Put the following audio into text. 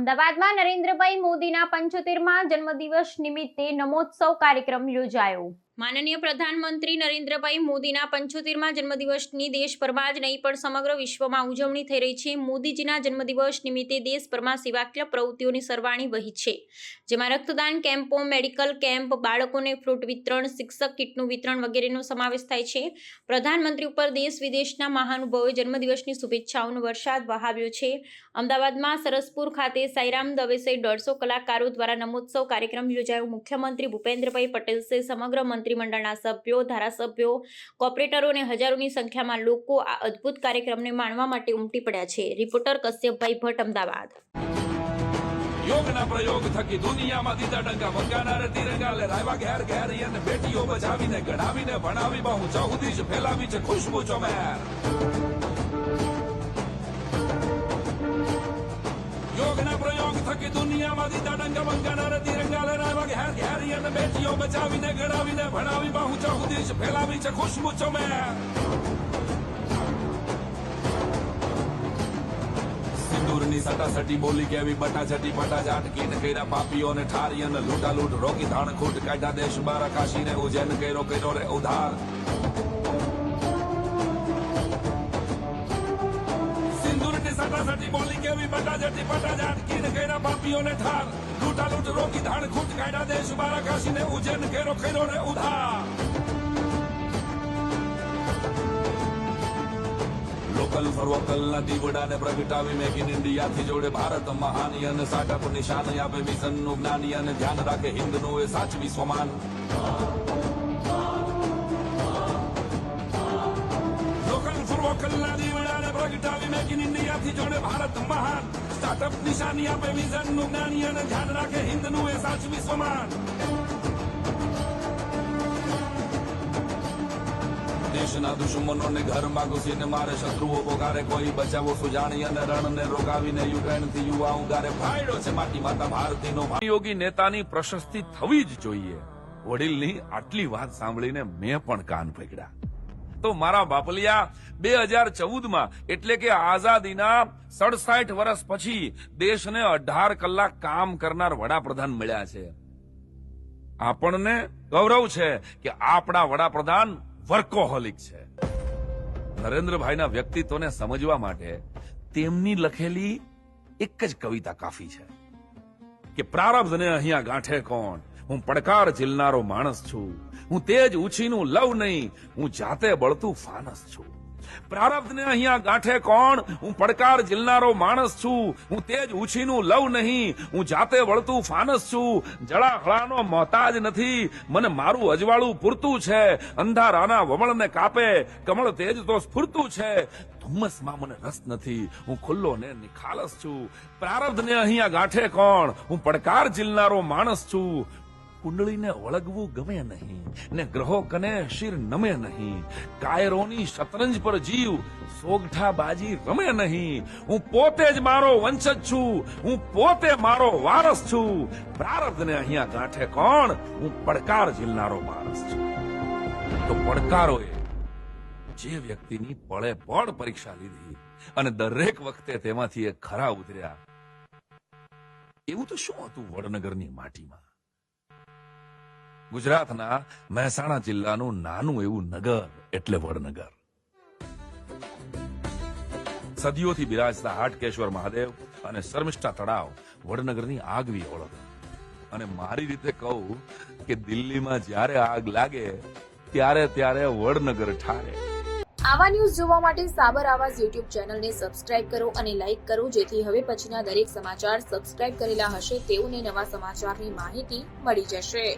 અમદાવાદમાં નરેન્દ્રભાઈ મોદીના પંચોતેરમાં જન્મદિવસ નિમિત્તે નમોત્સવ કાર્યક્રમ યોજાયો. માનનીય પ્રધાનમંત્રી નરેન્દ્રભાઈ મોદીના પંચોતેરમાં જન્મદિવસની દેશભરમાં જ નહીં, પણ સમગ્ર વિશ્વમાં ઉજવણી થઈ રહી છે. મોદીજીના જન્મદિવસ નિમિત્તે દેશભરમાં સેવાકીય પ્રવૃત્તિઓની સરવાણી વહી છે. જેમાં રક્તદાન કેમ્પો, મેડિકલ કેમ્પ, બાળકોને ફ્રૂટ વિતરણ, શિક્ષક કીટનું વિતરણ વગેરેનો સમાવેશ થાય છે. પ્રધાનમંત્રી ઉપર દેશ વિદેશના મહાનુભાવોએ જન્મદિવસની શુભેચ્છાઓનો વરસાદ વહાવ્યો છે. અમદાવાદમાં સરસપુર ખાતે સાઈરામ દવેસે દોઢસો કલાકારો દ્વારા નમોત્સવ કાર્યક્રમ યોજાયો. મુખ્યમંત્રી ભૂપેન્દ્રભાઈ પટેલ સમગ્ર સમગ્ર મંત્રીમંડળના સભ્યો, ધારાસભ્યો કોર્પોરેટરો અને હજારોની સંખ્યામાં લોકો આ અદ્ભુત કાર્યક્રમને માણવા માટે ઉમટી પડ્યા છે. રિપોર્ટર કશ્યપભાઈ ભટ્ટ, અમદાવાદ. યોગના પ્રયોગ થકી દુનિયામાં દીધા ડંકા વગાના તિરંગા લે રાયવા ઘેર ઘેર અને બેટીઓ બજાવીને ગણાવીને ભણાવી બહુ ચૌદી જ ફેલાવી છે ખુશ્બુ ચોમેર. થકી દુનિયામાં દીધા ડંકા વગાના રે તિરંગા લે ઘેર ઘેર અને બેટીઓ, બચાવીને ગણાવીને ભણાવી બહુ ચૌદી જ ફેલાવી છે ખુશ્બુ ચોમેર સિંદૂરની સટાસટી બોલી કેવી બટાચટી બટાજાટ કીન કર્યા પાપીઓને ઠારી અને લૂટા લૂટ રોકી ધાણ ખૂટ કાઢ્યા દેશ બાર કાશીને ઉજ્જૈન કર્યો કર્યો રે ઉધાર. સિંદૂરની સટાસટી બોલી કેવી બટાજાટ કીન કર્યા પાપીઓને ઠાર લૂંટા લૂંટ રોકી ધાણ ખૂટ કાઢ્યા દેશ બાર કાશીને ઉજેન કર્યો કર્યો ને ઉધાર. લોકલ ફોર વોકલ ના દીવડાને પ્રગટાવી મેક ઇન ઇન્ડિયાથી જોડે ભારત મહાની અને સ્ટાર્ટઅપ નિશાન આપે. મિશનનું જ્ઞાની અને ધ્યાન રાખે. હિન્દનું એ સાચવી સ્વમાન લોકલ ફોર વોકલ ના દીવડાને પ્રગટાવી મેક ઇન ઇન્ડિયાથી જોડે ભારત મહાન. સ્ટાર્ટઅપ નિશાની આપે મિશનનું જ્ઞાની અને ધ્યાન રાખે હિન્દનું એ સાચવી સ્વમાન દેશના દુશ્મનોને ઘરમાં ઘૂસીને મારે શત્રુઓ પોકારે કોઈ બચાવો સુજાણી અને રણને રોકાવીને યુક્રેનથી યુવાઓ ઉગારે ફાયડો છે. માટી માતા ભારતીનો યોગી નેતાની પ્રશસ્તિ થવી જ જોઈએ. વડીલની આટલી વાત સાંભળીને મેં પણ કાન પકડ્યા તો મારા બાપલિયા, બે હજાર ચૌદમાં, એટલે કે આઝાદીના સડસાઠ વર્ષ પછી, દેશને અઢાર કલાક કામ કરનાર વડાપ્રધાન મળ્યા છે. આપણને ગૌરવ છે કે આપણા વડાપ્રધાન વર્કોહોલિક છે. નરેન્દ્રભાઈના વ્યક્તિત્વને સમજવા માટે તેમની લખેલી એક જ કવિતા કાફી છે કે પ્રારબ્ધને અહીંયા ગાંઠે કોણ? હું પડકાર ઝીલનારો માણસ છું. હું તેજ ઉછીનું લવ નહીં, હું જાતે બળતું ફાનસ છું. પ્રારબ્ધને અહીંયા ગાંઠે કોણ? હું પડકાર ઝીલનારો માણસ છું. હું તેજ ઉછીનું લવ નહીં, હું જાતે વળતું ફાનસ છું. જળાહળાનો મોહતાજ નથી, મને મારું અજવાળું પૂરતું છે. અંધારાના વમળને કાપે, કમળ તેજ તો સ્ફૂરતું છે. ધુમ્મસમાં મને રસ નથી, હું ખુલ્લો ને નિખાલસ છું. પ્રારબ્ધને અહીંયા ગાંઠે કોણ? હું પડકાર ઝીલનારો માણસ છું. કુંડળીને વળગવું ગમે નહીં, ને ગ્રહો કને શિર નમે નહીં. કાયરોની શતરંજ પર જીવ સોગઠા બાજી રમે નહીં. હું પોતે જ મારો વંશજ છું, હું પોતે મારો વારસ છું. પ્રારબ્ધને અહીંયા ગાંઠે કોણ? હું પડકાર ઝીલનારો માણસ છું. તો પડકારોએ જે વ્યક્તિની પળે પળ પરીક્ષા લીધી અને દરેક વખતે તેમાંથી એ ખરા ઉતર્યા, એવું તો શું હતું વડનગરની માટીમાં? ગુજરાતના મહેસાણા જિલ્લાનું નાનું એવું નગર, એટલે વડનગર. સદીઓથી બિરાજતા હાટકેશ્વર મહાદેવ અને શર્મિષ્ઠા તળાવ વડનગરની આગવી ઓળખ. અને મારી રીતે કહું કે દિલ્હીમાં જ્યારે આગ લાગે, ત્યારે ત્યારે વડનગર ઠારે. આવા ન્યૂઝ જોવા માટે સાબર આવાજ યુટ્યુબ ચેનલને સબસ્ક્રાઇબ કરો અને લાઇક કરો, જેથી હવે પછીના દરેક સમાચાર સબસ્ક્રાઇબ કરેલા હશે તેઓને નવા સમાચારની માહિતી મળી જશે.